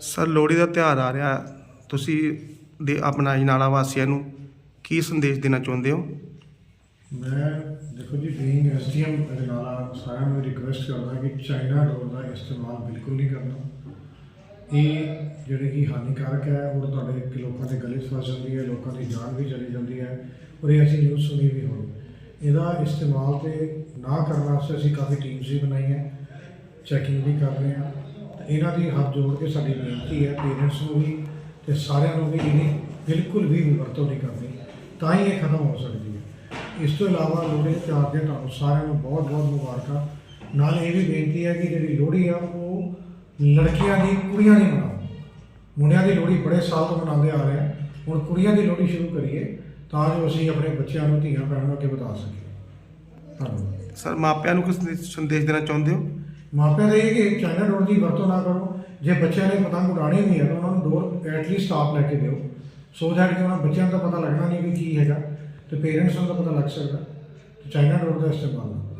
Sir, Lohri ਦਾ ਤਿਉਹਾਰ ਆ ਰਿਹਾ। ਤੁਸੀਂ ਦੇ ਆਪਣਾ ਅਜਨਾਲਾ ਵਾਸੀਆਂ ਨੂੰ ਕੀ ਸੰਦੇਸ਼ ਦੇਣਾ ਚਾਹੁੰਦੇ ਹੋ? ਮੈਂ ਦੇਖੋ ਜੀ ਬੀਇੰਗ ਐਸਡੀਐਮ ਅਜਨਾਲਾ, ਸਾਰਿਆਂ ਨੂੰ ਰਿਕੁਐਸਟ ਕਰਦਾ ਕਿ ਚਾਈਨਾ ਡੋਰ ਦਾ ਇਸਤੇਮਾਲ ਬਿਲਕੁਲ ਨਹੀਂ ਕਰਨਾ। ਇਹ ਜਿਹੜੇ ਕਿ ਹਾਨੀਕਾਰਕ ਹੈ ਔਰ ਤੁਹਾਡੇ ਲੋਕਾਂ ਦੇ ਗਲੇ ਫਸ ਜਾਂਦੀ ਹੈ, ਲੋਕਾਂ ਦੀ ਜਾਨ ਵੀ ਚਲੀ ਜਾਂਦੀ ਹੈ, ਔਰ ਇਹ ਅਸੀਂ ਨਿਊਜ਼ ਸੁਣੀ ਵੀ ਹੋਣੀ। ਇਹਦਾ ਇਸਤੇਮਾਲ ਤੇ ਨਾ ਕਰਨ ਵਾਸਤੇ ਅਸੀਂ ਕਾਫੀ ਟੀਮਸ ਵੀ ਬਣਾਈਆਂ ਚੈਕਿੰਗ ਵੀ ਕਰ ਰਹੇ ਹਾਂ। ਇਹਨਾਂ ਦੀ ਹੱਥ ਜੋੜ ਕੇ ਸਾਡੀ ਬੇਨਤੀ ਹੈ ਪੇਰੈਂਟਸ ਨੂੰ ਵੀ ਤੇ ਸਾਰਿਆਂ ਨੂੰ ਵੀ ਇਹਦੀ ਬਿਲਕੁਲ ਵੀ ਵਰਤੋਂ ਨਹੀਂ ਕਰਨੀ, ਤਾਂ ਹੀ ਇਹ ਖਤਮ ਹੋ ਸਕਦੀ ਹੈ। ਇਸ ਤੋਂ ਇਲਾਵਾ ਲੋਹੜੀ ਦੇ ਤਿਉਹਾਰ ਦੇ ਤੁਹਾਨੂੰ ਸਾਰਿਆਂ ਨੂੰ ਬਹੁਤ ਬਹੁਤ ਮੁਬਾਰਕਾਂ। ਨਾਲ ਇਹ ਵੀ ਬੇਨਤੀ ਹੈ ਕਿ ਜਿਹੜੀ ਲੋਹੜੀ ਆ, ਉਹ ਲੜਕੀਆਂ ਦੀ, ਕੁੜੀਆਂ ਦੀ ਮਨਾਓ। ਮੁੰਡਿਆਂ ਦੀ ਲੋਹੜੀ ਬੜੇ ਸਾਲ ਤੋਂ ਮਨਾਉਂਦੇ ਆ ਰਹੇ ਆ। ਹੁਣ ਕੁੜੀਆਂ ਦੀ ਲੋਹੜੀ ਸ਼ੁਰੂ ਕਰੀਏ, ਤਾਂ ਜੋ ਅਸੀਂ ਆਪਣੇ ਬੱਚਿਆਂ ਨੂੰ, ਧੀਆਂ ਭੈਣਾਂ ਨੂੰ ਅੱਗੇ ਵਧਾ ਸਕੀਏ। ਧੰਨਵਾਦ। ਸਰ, ਮਾਪਿਆਂ ਨੂੰ ਕਿਸ ਸੰਦੇਸ਼ ਦੇਣਾ ਚਾਹੁੰਦੇ ਹੋ? ਮਾਪਿਆਂ ਦਾ ਇਹ ਕਿ ਚਾਈਨਾ ਡੋਰ ਦੀ ਵਰਤੋਂ ਨਾ ਕਰੋ। ਜੇ ਬੱਚਿਆਂ ਨੇ ਪਤੰਗ ਉਡਾਣੀ ਨਹੀਂ ਹੈ ਤਾਂ ਉਹਨਾਂ ਨੂੰ ਡੋਰ ਐਟਲੀਸਟ ਆਪ ਲੈ ਕੇ ਦਿਓ। ਸੋ ਦੈਟ ਕਿ ਉਹਨਾਂ ਬੱਚਿਆਂ ਨੂੰ ਤਾਂ ਪਤਾ ਲੱਗਣਾ ਨਹੀਂ ਵੀ ਕੀ ਹੈਗਾ ਤੇ ਪੇਰੈਂਟਸ ਨੂੰ ਤਾਂ ਪਤਾ ਲੱਗ ਸਕਦਾ। ਤੇ ਚਾਈਨਾ ਡੋਰ ਦਾ ਇਸਤੇਮਾਲ ਨਾ